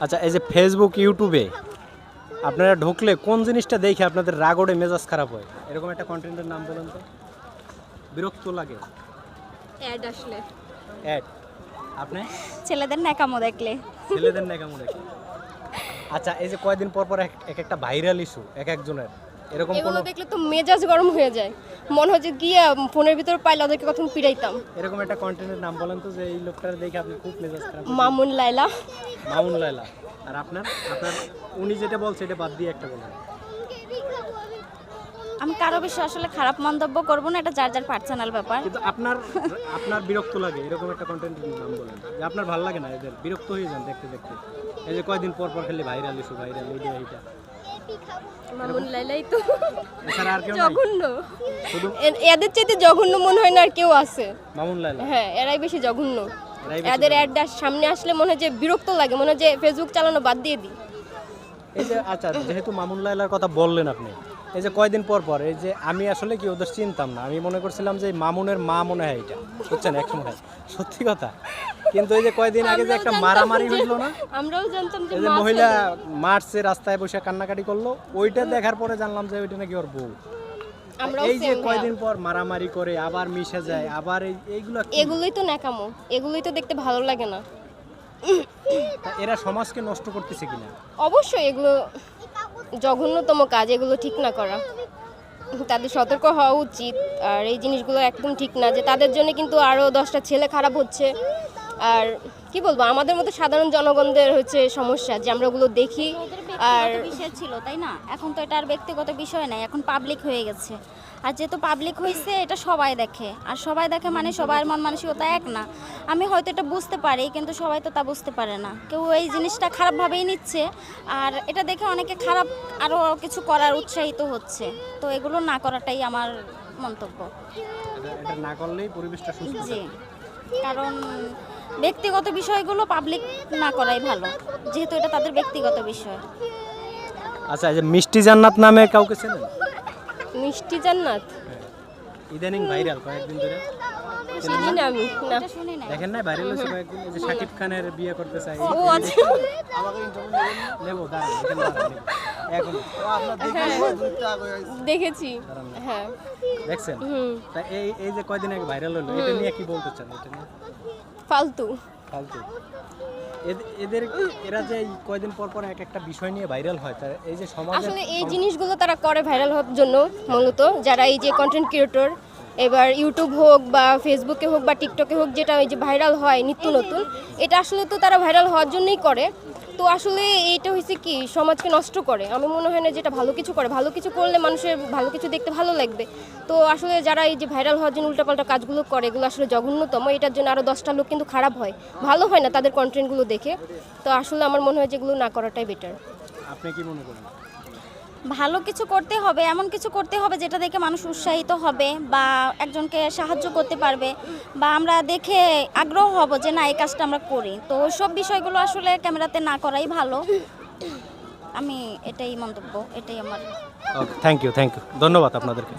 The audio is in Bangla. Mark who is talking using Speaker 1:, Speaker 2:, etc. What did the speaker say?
Speaker 1: আচ্ছা এই যে ফেসবুক ইউটিউবে আপনারা ঢুকলে কোন জিনিসটা দেখে আপনাদের রাগ ওড়ে মেজাজ খারাপ হয়? এরকম একটা কন্টেন্টের নাম বলুন তো। বিরক্ত লাগে?
Speaker 2: অ্যাড আসলে।
Speaker 1: অ্যাড আপনি?
Speaker 2: ছেলেদের ন্যাকামো দেখলে।
Speaker 1: ছেলেদের নাকামো দেখলে। আচ্ছা এই যে কয়দিন পর পর এক- এক একটা ভাইরাল ইস্যু এক একজনের। এরকম
Speaker 3: এগুলো দেখলে তো মেজাজ গরম হয়ে যায়। মনে হয় যে গিয়ে ফোনের ভিতর পাইলে ওদেরকে কখন পিড়াইতাম।
Speaker 1: এরকম একটা কন্টেন্টের নাম বলেন তো যে এই লোকটার দেখে আপনি খুব মেজাজ খারাপ
Speaker 3: মামুন লাইলা
Speaker 1: মামুন লাইলা আর আপনার? আপনার উনি যেটা বলছে এটা বাদ দিয়ে একটা বলেন।
Speaker 2: আমি কারও বিষয়ে আসলে খারাপ মন্তব্য করব না এটা যার যার পার্সোনাল ব্যাপার।
Speaker 1: কিন্তু আপনার আপনার বিরক্ত লাগে এরকম একটা কন্টেন্টের নাম বলেন। যে আপনার ভালো লাগে না এদের বিরক্ত হয়ে যান দেখতে দেখতে। এই যে কয়দিন পর পর খালি ভাইরাল ইস্যু ভাইরাল এইটা এইটা
Speaker 3: মামুন লাইলাই তো।
Speaker 1: এছাড়া আর কেউ নাই?
Speaker 3: জঘন্য। এদের চাইতে জঘন্য মনে হয় না আর কেউ আছে।
Speaker 1: মামুন লাইলা
Speaker 3: হ্যাঁ এরাই বেশি জঘন্য। এদের অ্যাডটা সামনে আসলে মনে হয় যে বিরক্ত লাগে মনে হয় যে ফেসবুক চালানো বাদ দিয়ে দিই।
Speaker 1: এই যে আচ্ছা যেহেতু মামুন লাইলার কথা বললেন আপনি এই যে কয়দিন পর পর এই যে আমি আসলে কি ওদের চিনতাম না? আমি মনে করছিলাম যে মামুনের মা মনে হয় এটা বুঝছেন? এক সময়। সত্যি কথা? কিন্তু এই যে কয়দিন আগে যে একটা মারামারি হইল না
Speaker 3: আমরাও জানতাম যে
Speaker 1: মহিলা। মার্চে রাস্তায় বসে কান্নাকাটি করল ওইটা দেখার পরে জানলাম যে ওইটা নাকি ওর বউ। এই যে কয়দিন পর মারামারি করে আবার মিশে যায় আবার এই এইগুলো?
Speaker 3: এগুলোই তো ন্যাকামো এগুলোই তো দেখতে ভালো লাগে না।
Speaker 1: এরা সমাজকে নষ্ট করতেছে কিনা?
Speaker 3: অবশ্যই এগুলো জঘন্যতম কাজ এগুলো ঠিক না করা। তাদের সতর্ক হওয়া উচিত আর এই জিনিসগুলো একদম ঠিক না যে তাদের জন্য কিন্তু আরও দশটা ছেলে খারাপ হচ্ছে। আর কি বলব আমাদের মতো সাধারণ জনগণদের হচ্ছে সমস্যা যে আমরা ওগুলো দেখি আর
Speaker 2: বিষয় ছিল তাই না? এখন তো এটা আর ব্যক্তিগত বিষয় নাই এখন পাবলিক হয়ে গেছে। আর যেহেতু পাবলিক হয়েছে এটা সবাই দেখে। আর সবাই দেখে মানে সবার মন মানসিকতা এক না। আমি হয়তো এটা বুঝতে পারি কিন্তু সবাই তো তা বুঝতে পারে না। কেউ এই জিনিসটা খারাপভাবেই নিচ্ছে আর এটা দেখে অনেকে খারাপ আরও কিছু করার উৎসাহিত হচ্ছে। তো এগুলো না করাটাই আমার মন্তব্য।
Speaker 1: এটা না করলেই পরিবেশটা সুস্থ
Speaker 2: জি। কারণ ব্যক্তিগত বিষয়গুলো পাবলিক না করাই ভালো যেহেতু এটা তাদের ব্যক্তিগত বিষয়।
Speaker 1: আচ্ছা এই যে মিষ্টি জান্নাত নামে কাউকে চেনেন?
Speaker 3: মিষ্টি জান্নাত?
Speaker 1: ইদানিং ভাইরাল কয়েকদিন ধরে।
Speaker 3: চিনি না আমি না।
Speaker 1: দেখেন না ভাইরাল হয়েছে কয়েকদিন। এই যে শাকিব খানের বিয়ে করতে চাই।
Speaker 3: ও আচ্ছা।
Speaker 1: নেব দাঁড়ান এখানে দাঁড়ান, নেব। এখন
Speaker 3: দেখেছি। হ্যাঁ।
Speaker 1: দেখছেন? তা এই এই যে কয়দিন আগে ভাইরাল হলো এটা নিয়ে কি বলতে চান? এটা নিয়ে?
Speaker 3: ফালতু।
Speaker 1: ফালতু। এদের এরা যে কয়দিন পর পর এক একটা বিষয় নিয়ে ভাইরাল হয় তার এই যে সমাজে
Speaker 3: আসলে এই জিনিসগুলো তারা করে ভাইরাল হওয়ার জন্য মূলত যারা এই যে কন্টেন্ট ক্রিয়েটর এবার ইউটিউব হোক বা ফেসবুকে হোক বা টিকটকে হোক যেটা এই যে ভাইরাল হয় নিত্য নতুন এটা আসলে তো তারা ভাইরাল হওয়ার জন্যই করে। তো আসলে এইটা হয়েছে কি, সমাজকে নষ্ট করে। আমি মনে হয় না যেটা ভালো কিছু করে। ভালো কিছু করলে মানুষের ভালো কিছু দেখতে ভালো লাগবে। তো আসলে যারা এই যে ভাইরাল হওয়ার জন্য উল্টাপাল্টা কাজগুলো করে, এগুলো আসলে জঘন্যতম। এটার জন্য আরও দশটা লোক কিন্তু খারাপ হয়। ভালো হয় না তাদের কন্টেন্টগুলো দেখে। তো আসলে আমার মনে হয় যেগুলো না করাটাই বেটার
Speaker 1: আপনি কি মনে করেন?
Speaker 2: ভালো কিছু করতে হবে এমন কিছু করতে হবে যেটা দেখে মানুষ উৎসাহিত হবে বা একজনকে সাহায্য করতে পারবে বা আমরা দেখে আগ্রহ হব যে না এই কাজটা আমরা করি। তো সব বিষয়গুলো আসলে ক্যামেরাতে না করাই ভালো। আমি এটাই মন্তব্য এটাই আমার
Speaker 1: থ্যাংক ইউ থ্যাংক ইউ ধন্যবাদ আপনাদেরকে।